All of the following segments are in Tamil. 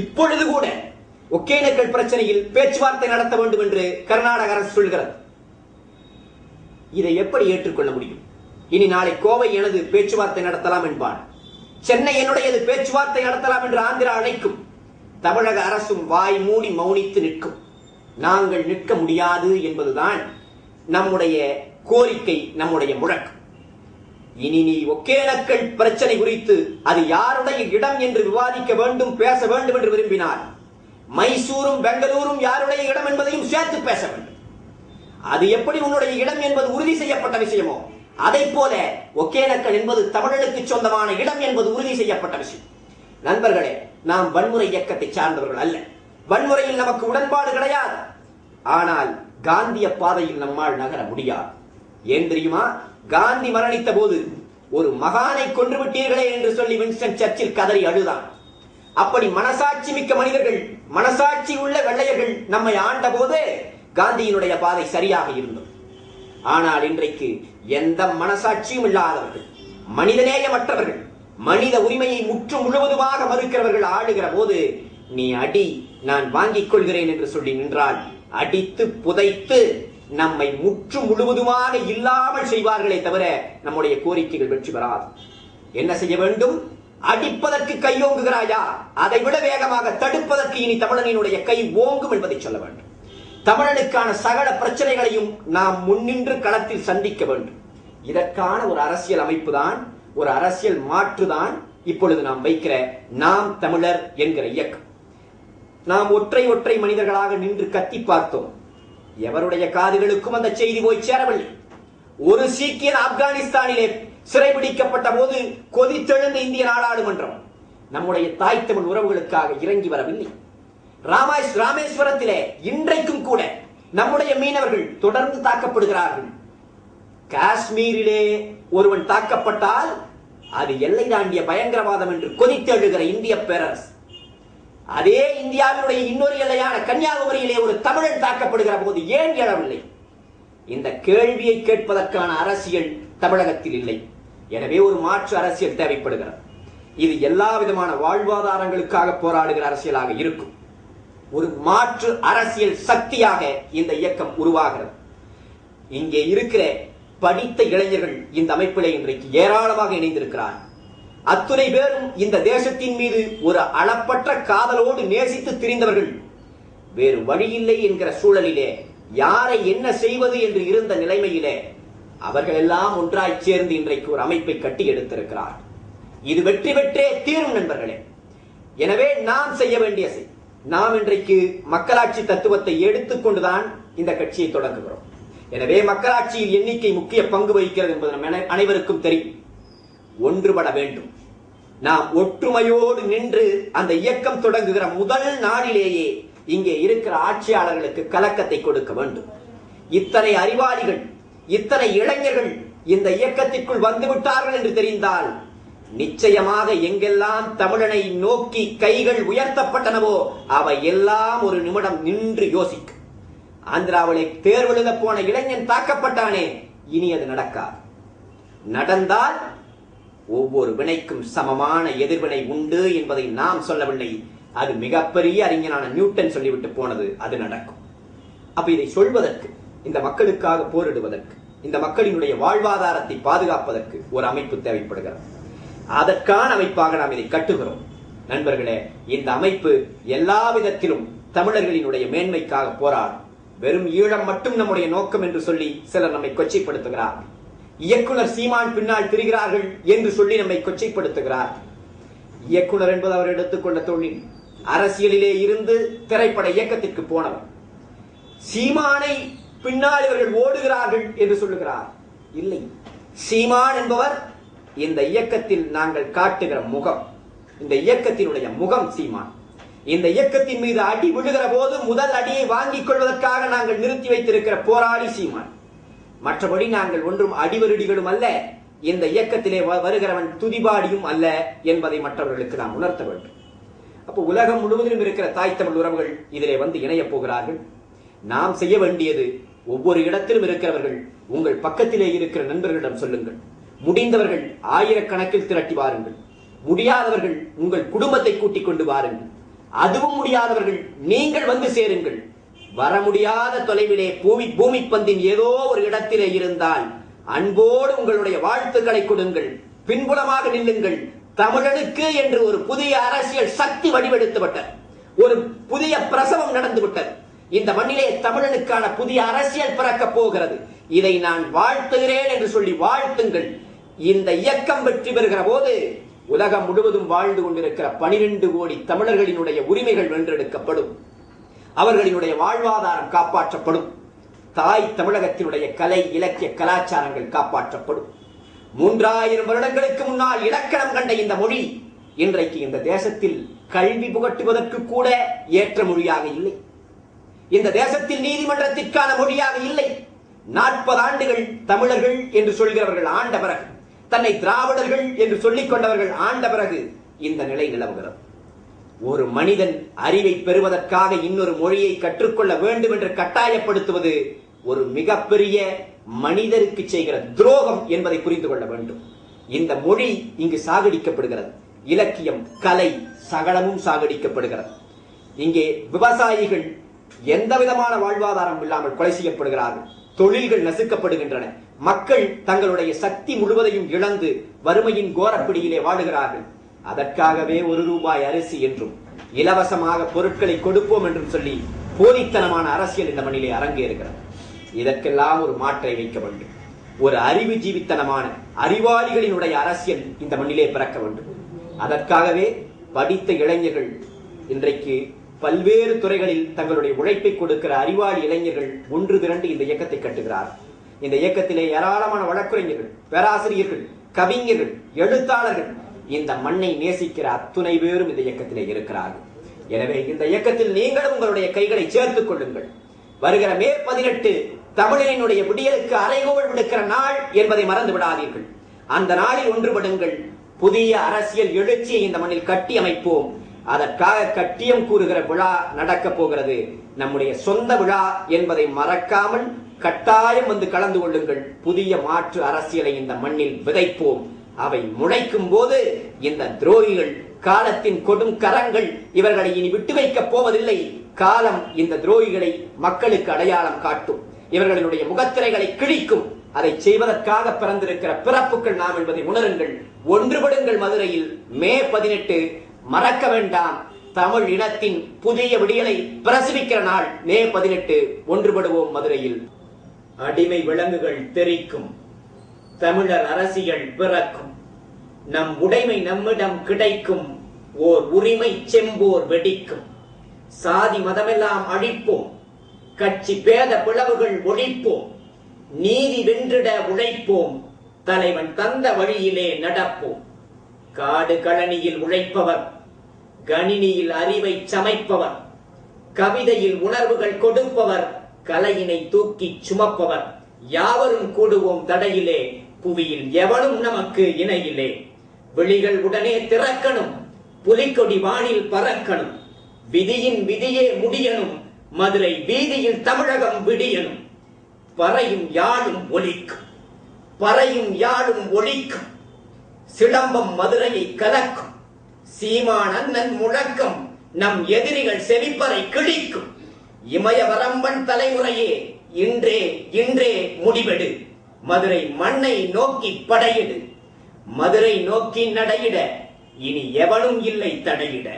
இப்பொழுது கூட ஒகேனக்கல் பிரச்சனையில் பேச்சுவார்த்தை நடத்த வேண்டும் என்று கர்நாடக அரசு சொல்கிறது. இதை எப்படி ஏற்றுக்கொள்ள முடியும்? இனி நாளை கோவை எனது பேச்சுவார்த்தை நடத்தலாம் என்பான் சென்னை என்னுடையது பேச்சுவார்த்தை நடத்தலாம் என்று ஆந்திரா அழைக்கும். தமிழக அரசும் வாய் மூடி மௌனித்து நிற்கும். நாங்கள் நிற்க முடியாது என்பதுதான் நம்முடைய கோரிக்கை நம்முடைய முழக்கம். இனி நீ ஒக்கேனக்கள் பிரச்சனை குறித்து அது யாருடைய இடம் என்று விவாதிக்க வேண்டும் பேச வேண்டும் என்று விரும்பினார் மைசூரும் பெங்களூரும் யாருடைய இடம் என்பதையும் சேர்த்து பேச வேண்டும். அது எப்படி உன்னுடைய இடம் என்பது உறுதி செய்யப்பட்ட விஷயமோ அதை போல ஒகேனக்கல் என்பது தமிழனுக்கு சொந்தமான இடம் என்பது உறுதி செய்யப்பட்ட விஷயம். நண்பர்களே நாம் வன்முறை இயக்கத்தை சார்ந்தவர்கள் அல்ல. வன்முறையில் நமக்கு உடன்பாடு கிடையாது. ஆனால் காந்திய பாதையில் நம்மால் நகர முடியாது. ஏன் தெரியுமா? காந்தி மரணித்த போது ஒரு மகானை கொன்று விட்டீர்களே என்று சொல்லி வின்ஸ்டன் சர்ச்சில் கதறி அழுதான். அப்படி மனசாட்சி மிக்க மனிதர்கள் மனசாட்சி உள்ள வெள்ளையர்கள் நம்மை ஆண்ட போது காந்தியினுடைய பாதை சரியாக இருந்தது. ஆனால் இன்றைக்கு எந்த மனசாட்சியும் இல்லாதவர்கள் மனிதநேயமற்றவர்கள் மனித உரிமையை முற்று முழுவதுமாக மறுக்கிறவர்கள் ஆளுகிற போது நீ அடி நான் வாங்கிக் கொள்கிறேன் என்று சொல்லி நின்றால் அடித்து புதைத்து நம்மை முற்று முழுவதுமாக இல்லாமல் செய்வார்களே தவிர நம்முடைய கோரிக்கைகள் வெற்றி பெறாது. என்ன செய்ய வேண்டும்? அடிப்பதற்கு கையோங்குகிறாயா அதை விட வேகமாக தடுப்பதற்கு இனி தமிழனினுடைய கை ஓங்கும் என்பதை சொல்ல வேண்டும். தமிழனுக்கான சகல பிரச்சனைகளையும் நாம் முன்னின்று களத்தில் சந்திக்க வேண்டும். இதற்கான ஒரு அரசியல் அமைப்பு தான் ஒரு அரசியல் மாற்றுதான் இப்பொழுது நாம் வைக்கிற நாம் தமிழர் என்கிற இயக்கம். நாம் ஒற்றை ஒற்றை மனிதர்களாக நின்று கத்தி பார்த்தோம். எவருடைய காதுகளுக்கும் அந்த செய்தி போய் சேரவில்லை. ஒரு சீக்கியர் ஆப்கானிஸ்தானிலே சிறைபிடிக்கப்பட்ட போது கொதித்தெழுந்த இந்திய நாடாளுமன்றம் நம்முடைய தாய் தமிழ் உறவுகளுக்காக இறங்கி வரவில்லை. ராமாய் ராமேஸ்வரத்திலே இன்றைக்கும் கூட நம்முடைய மீனவர்கள் தொடர்ந்து தாக்கப்படுகிறார்கள். காஷ்மீரிலே ஒருவன் தாக்கப்பட்டால் அது எல்லை தாண்டிய பயங்கரவாதம் என்று கொதித்தெழுகிற இந்திய பேரரசு. அதே இந்தியாவினுடைய இன்னொரு எல்லையான கன்னியாகுமரியிலே ஒரு தமிழன் தாக்கப்படுகிற போது ஏன் எழவில்லை இந்த கேள்வியை கேட்பதற்கான அரசியல் தமிழகத்தில் இல்லை. எனவே ஒரு மாற்று அரசியல் தேவைப்படுகிறது. இது எல்லா விதமான வாழ்வாதாரங்களுக்காக போராடுகிற அரசியலாக இருக்கும். ஒரு மாற்று அரசியல் சக்தியாக இந்த இயக்கம் உருவாகிறது. இங்கே இருக்கிற படித்த இளைஞர்கள் இந்த அமைப்பிலே இன்றைக்கு ஏராளமாக இணைந்திருக்கிறார் அத்துணை பேரும் இந்த தேசத்தின் மீது ஒரு அளப்பற்ற காதலோடு நேசித்து திரிந்தவர்கள். வேறு வழியில்லை என்கிற சூழலிலே யாரை என்ன செய்வது என்று இருந்த நிலைமையிலே அவர்கள் எல்லாம் ஒன்றாய் சேர்ந்து இன்றைக்கு ஒரு அமைப்பை கட்டி எடுத்திருக்கிறார். இது வெற்றி பெற்றே தீரும் நண்பர்களே. எனவே நாம் செய்ய வேண்டிய செய். நாம் இன்றைக்கு மக்களாட்சி தத்துவத்தை எடுத்துக்கொண்டுதான் இந்த கட்சியை தொடங்குகிறோம். எனவே மக்களாட்சியில் எண்ணிக்கை முக்கிய பங்கு வகிக்கிறது என்பது நம் அனைவருக்கும் தெரியும். ஒன்றுபட வேண்டும். நாம் ஒற்றுமையோடு நின்று அந்த இயக்கம் தொடங்குகிற முதல் நாளிலேயே இங்கே இருக்கிற ஆட்சியாளர்களுக்கு கலக்கத்தை கொடுக்க வேண்டும். இத்தனை அறிவாளிகள் இத்தனை இளைஞர்கள் இந்த இயக்கத்திற்குள் வந்துவிட்டார்கள் என்று தெரிந்தால் நிச்சயமாக எங்கெல்லாம் தமிழனை நோக்கி கைகள் உயர்த்தப்பட்டனவோ அவை எல்லாம் ஒரு நிமிடம் நின்று யோசிக்கும் ஆந்திராவிலே தேர்வெழுத போன இளைஞன் தாக்கப்பட்டானே இனி அது நடக்காது. நடந்தால் ஒவ்வொரு வினைக்கும் சமமான எதிர்வினை உண்டு என்பதை நாம் சொல்லவில்லை. அது மிகப்பெரிய அறிஞனான நியூட்டன் சொல்லிவிட்டு போனது. அது நடக்கும். அப்ப இதை சொல்வதற்கு இந்த மக்களுக்காக போரிடுவதற்கு இந்த மக்களினுடைய வாழ்வாதாரத்தை பாதுகாப்பதற்கு ஒரு அமைப்பு தேவைப்படுகிறது. அதற்கான அமைப்பாக நாம் இதை கட்டுகிறோம். நண்பர்களே இந்த அமைப்பு எல்லா விதத்திலும் தமிழர்களினுடைய மேன்மைக்காக போராடும். வெறும் ஈழம் மட்டும் நம்முடைய நோக்கம் என்று சொல்லி சிலர் நம்மை கொச்சைப்படுத்துகிறார் இயக்குனர் சீமான் பின்னால் திரிகிறார்கள் என்று சொல்லி நம்மை கொச்சைப்படுத்துகிறார். இயக்குனர் என்பது அவர் எடுத்துக்கொண்ட தொழில். அரசியலிலே இருந்து திரைப்பட இயக்கத்திற்கு போனவர். சீமானை பின்னால் இவர்கள் ஓடுகிறார்கள் என்று சொல்லுகிறார். இல்லை. சீமான் என்பவர் இந்த இயக்கத்தில் நாங்கள் காட்டுகிற முகம். இந்த இயக்கத்தினுடைய முகம் சீமான். இந்த இயக்கத்தின் மீது அடி விழுகிற போது முதல் அடியை வாங்கிக் கொள்வதற்காக நாங்கள் நிறுத்தி வைத்திருக்கிற போராளி சீமான். மற்றபடி நாங்கள் ஒன்றும் அடிவருடிகளும் அல்ல. இந்த இயக்கத்திலே வ- வருகிறவன் துதிபாடியும் அல்ல என்பதை மற்றவர்களுக்கு நாம் உணர்த்த வேண்டும். அப்போ உலகம் முழுவதிலும் இருக்கிற தாய் தமிழ் உறவுகள் இதிலே வந்து இணையப் போகிறார்கள். நாம் செய்ய வேண்டியது ஒவ்வொரு இடத்திலும் இருக்கிறவர்கள் உங்கள் பக்கத்திலே இருக்கிற நண்பர்களிடம் சொல்லுங்கள். முடிந்தவர்கள் ஆயிரக்கணக்கில் திரட்டி வாருங்கள். முடியாதவர்கள் உங்கள் குடும்பத்தை கூட்டிக் கொண்டு வாருங்கள். அதுவும் முடியாதவர்கள் நீங்கள் வந்து சேருங்கள். வர முடியாத தொலைவிலே பூமி பூமி பந்தின் ஏதோ ஒரு இடத்திலே இருந்தால் அன்போடு உங்களுடைய வாழ்த்துக்களை கொடுங்கள். பின்புலமாக நில்லுங்கள். தமிழனுக்கு என்று ஒரு புதிய அரசியல் சக்தி வடிவெடுத்துவிட்டது ஒரு புதிய பிரசவம் நடந்துவிட்டது இந்த மண்ணிலே தமிழனுக்கான புதிய அரசியல் பிறக்கப் போகிறது. இதை நான் வாழ்த்துகிறேன் என்று சொல்லி வாழ்த்துங்கள். இந்த இயக்கம் வெற்றி பெறுகிற போது உலகம் முழுவதும் வாழ்ந்து கொண்டிருக்கிற பனிரெண்டு கோடி தமிழர்களினுடைய உரிமைகள் வென்றெடுக்கப்படும். அவர்களினுடைய வாழ்வாதாரம் காப்பாற்றப்படும். தாய் தமிழகத்தினுடைய கலை இலக்கிய கலாச்சாரங்கள் காப்பாற்றப்படும். மூன்றாயிரம் வருடங்களுக்கு முன்னால் இலக்கணம் கண்ட இந்த மொழி இன்றைக்கு இந்த தேசத்தில் கல்வி புகட்டுவதற்கு கூட ஏற்ற மொழியாக இல்லை. இந்த தேசத்தில் நீதிமன்றத்திற்கான மொழியாக இல்லை. நாற்பது ஆண்டுகள் தமிழர்கள் என்று சொல்கிறவர்கள் ஆண்ட பிறகு தன்னை திராவிடர்கள் என்று சொல்லிக் கொண்டவர்கள் ஆண்ட பிறகு இந்த நிலை நிலவுகிறது. ஒரு மனிதன் அறிவை பெறுவதற்காக இன்னொரு மொழியை கற்றுக்கொள்ள வேண்டும் என்று கட்டாயப்படுத்துவது ஒரு மிகப்பெரிய மனிதருக்கு செய்கிற துரோகம் என்பதை புரிந்து கொள்ள வேண்டும். இந்த மொழி இங்கு சாகடிக்கப்படுகிறது. இலக்கியம் கலை சகலமும் சாகடிக்கப்படுகிறது. இங்கே விவசாயிகள் எந்த விதமான வாழ்வாதாரம் இல்லாமல் கொலை செய்யப்படுகிறார்கள். தொழில்கள் நசுக்கப்படுகின்றன. மக்கள் தங்களுடைய சக்தி முழுவதையும் இழந்து வறுமையின் கோரப்பிடியிலே வாழுகிறார்கள். அதற்காகவே ஒரு ரூபாய் அரிசி என்றும் இலவசமாக பொருட்களை கொடுப்போம் என்றும் சொல்லி போலித்தனமான அரசியல் இந்த மண்ணிலே அரங்கேறுகிறது இதற்கெல்லாம் ஒரு மாற்றை வைக்க வேண்டும். ஒரு அறிவு ஜீவித்தனமான அறிவாளிகளினுடைய அரசியல் இந்த மண்ணிலே பிறக்க வேண்டும். அதற்காகவே படித்த இளைஞர்கள் இன்றைக்கு பல்வேறு துறைகளில் தங்களுடைய உழைப்பை கொடுக்கிற அறிவாளி இளைஞர்கள் ஒன்று திரண்டு இந்த இயக்கத்தை கட்டுகிறார். இந்த இயக்கத்திலே ஏராளமான வழக்குரைஞர்கள் பேராசிரியர்கள் கவிஞர்கள் எழுத்தாளர்கள் இந்த மண்ணை நேசிக்கிற அத்துணை பேரும் இந்த இயக்கத்திலே இருக்கிறார்கள். எனவே இந்த இயக்கத்தில் நீங்களும் உங்களுடைய கைகளை சேர்த்துக் கொள்ளுங்கள். வருகிற மே பதினெட்டு தமிழனினுடைய விடியலுக்கு அறைகோள் விடுக்கிற நாள் என்பதை மறந்து விடாதீர்கள். அந்த நாளில் ஒன்றுபடுங்கள். புதிய அரசியல் எழுச்சியை இந்த மண்ணில் கட்டி அமைப்போம். அதற்காக கட்டியம் கூறுகிற விழா நடக்கப் போகிறது. நம்முடைய சொந்த விழா என்பதை மறக்காமல் கட்டாயம் வந்து கலந்து கொள்ளுங்கள். புதிய மாற்று அரசியலை இந்த மண்ணில் விதைப்போம். அவை முளைக்கும் போது இந்த துரோகிகள் காலத்தின் கொடும் கரங்கள் இவர்களை இனி விட்டு வைக்கப் போவதில்லை. காலம் இந்த துரோகிகளை மக்களுக்கு அடையாளம் காட்டும். இவர்களுடைய முகத்திரைகளை கிழிக்கும். அதை செய்வதற்காக பிறந்திருக்கிற பிறப்புகள் நாம் என்பதை உணருங்கள். ஒன்றுபடுங்கள் மதுரையில். மே பதினெட்டு. மறக்க வேண்டாம். தமிழ் இனத்தின் புதிய விடியலை பிரசவிக்கிற நாள். மே பதினெட்டு. ஒன்றுபடுவோம் மதுரையில். அடிமை விலங்குகள் தெரிக்கும். தமிழர் அரசியல் பிறக்கும். நம் உடைமை நம்மிடம் கிடைக்கும். ஓர் உரிமை செம்போர் வெடிக்கும். சாதி மதமெல்லாம் அழிப்போம். கட்சி பேத பிளவுகள் ஒழிப்போம். நீதி வென்றிட உழைப்போம். தலைவன் தந்த வழியிலே நடப்போம். காடு கழனியில் உழைப்பவர். கணினியில் அறிவை சமைப்பவர். கவிதையில் உணர்வுகள் கொடுப்பவர். கலையினை தூக்கி சுமப்பவர். யாவரும் கூடுவோம் தடையிலே புவியில் எவனும் நமக்கு இணையிலே. விழிகள் உடனே திறக்கணும் புலிக்கொடி வானில் பறக்கணும் விதியின் விதியே முடியணும் மதுரை வீதியில் தமிழகம் விடியணும். பறையும் யாழும் ஒலிக்கும் பறையும் யாழும் ஒலிக்கும் சிலம்பம் மதுரையை கலக்கும் சீமான் அண்ணன் முழக்கம் நம் எதிரிகள் செவிப்பறை கிழிக்கும். இமயவரம்பன் தலைமுறையே இன்றே இன்றே முடிவெடு. மதுரை மண்ணை நோக்கி படையிடு. மதுரை நோக்கி நடையிட இனி எவனும் இல்லை தடையிட.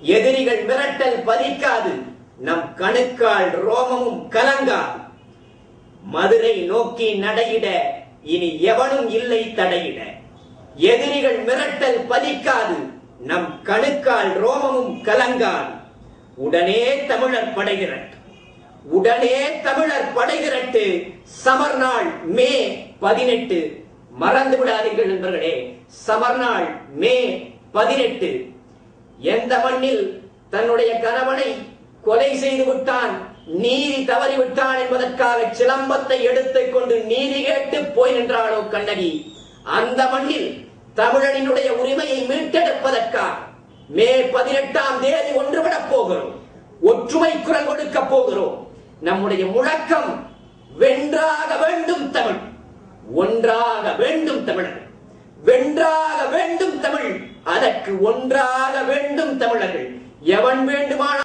எதிரிகள் மிரட்டல் பதிக்காது நம் கணுக்கால் ரோமமும் கலங்காது. மதுரை நோக்கி நடையிட இனி எவனும் இல்லை தடையிட. எதிரிகள் மிரட்டல் பதிக்காது நம் கணுக்கால் ரோமமும் கலங்காது. உடனே தமிழர் படைகிறார் உடனே தமிழர் படைகிறட்டு சமர் நாள் மே பதினெட்டு. மறந்து விடாதீர்கள் நண்பர்களே சமர் நாள் மே பதினெட்டு. எந்த மண்ணில் தன்னுடைய கணவனை கொலை செய்து விட்டான் நீதி தவறி விட்டான் என்பதற்காக சிலம்பத்தை எடுத்துக் கொண்டு நீதி கேட்டு போய் நின்றாளோ கண்ணகி? அந்த மண்ணில் தமிழனினுடைய உரிமையை மீட்டெடுப்பதற்காக மே பதினெட்டாம் தேதி ஒன்றுபடப் போகிறோம். ஒற்றுமை குரல் கொடுக்க போகிறோம். நம்முடைய முழக்கம் வென்றாக வேண்டும் தமிழ். ஒன்றாக வேண்டும் தமிழர். வென்றாக வேண்டும் தமிழ். அதற்கு ஒன்றாக வேண்டும் தமிழர்கள். எவன் வேண்டுமானால்